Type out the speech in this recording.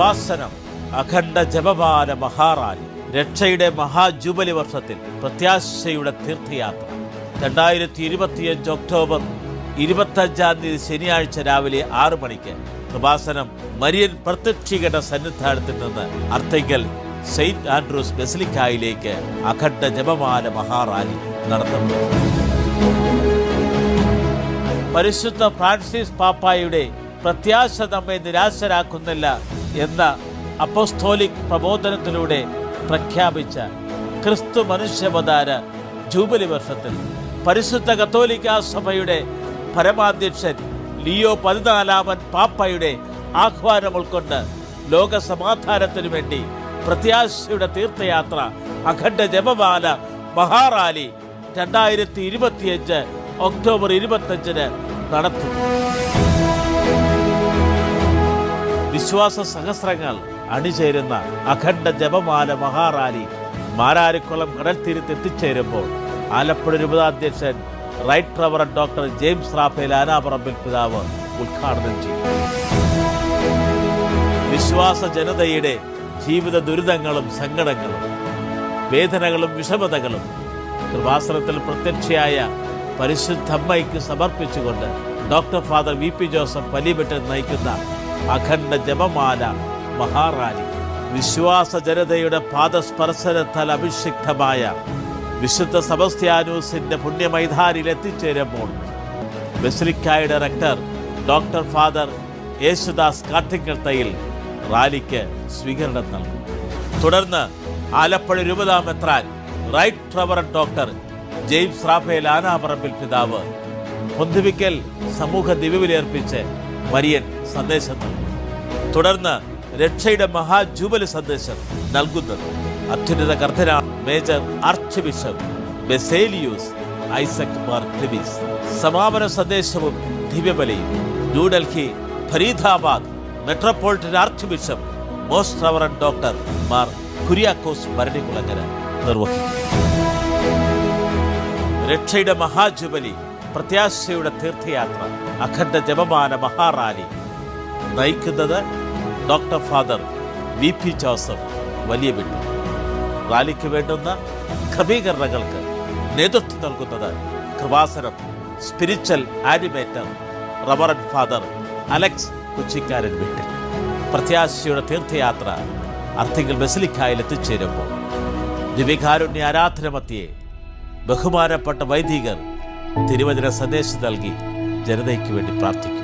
കൃപാസനം അഖണ്ഡ ജപമാല മഹാറാലി രക്ഷയുടെ മഹാജൂബലി വർഷത്തിൽ പ്രത്യാശയുടെ തീർത്ഥയാത്ര. രണ്ടായിരത്തി ഇരുപത്തിയഞ്ച് ഒക്ടോബർ ഇരുപത്തഞ്ചാം തീയതി ശനിയാഴ്ച രാവിലെ ആറു മണിക്ക് കൃപാസനം മരിയൻ പ്രത്യക്ഷീകരണ സന്നിധാനത്തിൽ നിന്ന് അർത്തിങ്കൽ സെയിന്റ് ആൻഡ്രൂസ് ബെസിലിക്കായിലേക്ക് അഖണ്ഡ ജപമാല മഹാറാലി നടത്തുന്നു. പരിശുദ്ധ ഫ്രാൻസിസ് പാപ്പായുടെ പ്രത്യാശ നമ്മെ നിരാശരാക്കുന്നില്ല. എന്ന അപ്പോസ്തോലിക് പ്രബോധനത്തിലൂടെ പ്രഖ്യാപിച്ച ക്രിസ്തു മനുഷ്യാവതാര ജൂബിലി വർഷത്തിൽ പരിശുദ്ധ കത്തോലിക്ക സഭയുടെ പരമാധ്യക്ഷൻ ലിയോ പതിനാലാമൻ പാപ്പയുടെ ആഹ്വാനം ഉൾക്കൊണ്ട് ലോക സമാധാനത്തിനു വേണ്ടി പ്രത്യാശയുടെ തീർത്ഥയാത്ര അഖണ്ഡ ജപമാല മഹാറാലി രണ്ടായിരത്തി ഇരുപത്തിയഞ്ച് ഒക്ടോബർ ഇരുപത്തഞ്ചിന് നടത്തും. വിശ്വാസ സഹസ്രങ്ങൾ അണിചേരുന്ന അഖണ്ഡ ജപമാല മഹാറാലി മാരാരിക്കുളം കടൽ തീരത്ത് എത്തിച്ചേരുമ്പോൾ Alappuzha രൂപതാധ്യക്ഷൻ right reverend doctor James Raphael Anaparambil പിതാവ് ഉദ്ഘാടനം ചെയ്തു. വിശ്വാസ ജനതയുടെ ജീവിത ദുരിതങ്ങളും സങ്കടങ്ങളും വേദനകളും വിഷമതകളും കൃപാസനത്തിൽ പ്രത്യക്ഷയായ പരിശുദ്ധമ്മയ്ക്ക് സമർപ്പിച്ചുകൊണ്ട് doctor father V P Joseph Valiyavettil നയിക്കുന്ന അഖണ്ഡ ജപമാല മഹാറാലി വിശ്വാസ ജനതയുടെ പാദസ്പർശനത്താൽ അഭിഷിക്തമായ വിശുദ്ധ സെബസ്ത്യാനൂസിന്റെ പുണ്യമൈതാരിൽ എത്തിച്ചേരുമ്പോൾ ബസിലിക്കായുടെ director doctor father Yesudas Kattikattayil റാലിക്ക് സ്വീകരണം നൽകും. തുടർന്ന് ആലപ്പുഴ രൂപതാമെത്രാൻ റൈറ്റ് ട്രവറൻ ഡോക്ടർ ജെയിംസ് റാഫേൽ ആനാപറമ്പിൽ പിതാവ് പൊന്തുവിക്കൽ സമൂഹ ദിവ്യബലിയർപ്പിച്ച് മരിയൻ സന്ദേശം നൽകും തുടർന്ന് രക്ഷയുടെ മഹാജൂബലി സന്ദേശം നൽകുന്നത്. അത്യുന്നത കർദ്ധനാണ് major archbishop Baselios Isaac Mar Cleemis സമാപന സന്ദേശവും ദിവ്യബലിയും. New Delhi Faridabad metropolitan archbishop most reverend doctor Mar Kuriakose Bharanikulangara നിർവഹിക്കും. രക്ഷയുടെ മഹാജുബലി പ്രത്യാശയുടെ തീർത്ഥയാത്ര അഖണ്ഡ ജപമാന മഹാറാലി. നയിക്കുന്നത് doctor father V P Joseph Valiyaveettil റാലിക്ക് വേണ്ടുന്ന ക്രമീകരണങ്ങൾക്ക് നേതൃത്വം നൽകുന്നത് Kripasanam spiritual animator reverend father Alex Kochikkaranveettil. പ്രത്യാശയുടെ തീർത്ഥയാത്ര അർത്തിങ്കൽ ബസിലിക്കായിൽ എത്തിച്ചേരുമ്പോൾ ദിവികാരുണ്യ ആരാധനമത്തിയെ ബഹുമാനപ്പെട്ട വൈദികർ തിരുവചന സന്ദേശം നൽകി ജനതയ്ക്ക് വേണ്ടി പ്രാർത്ഥിക്കും.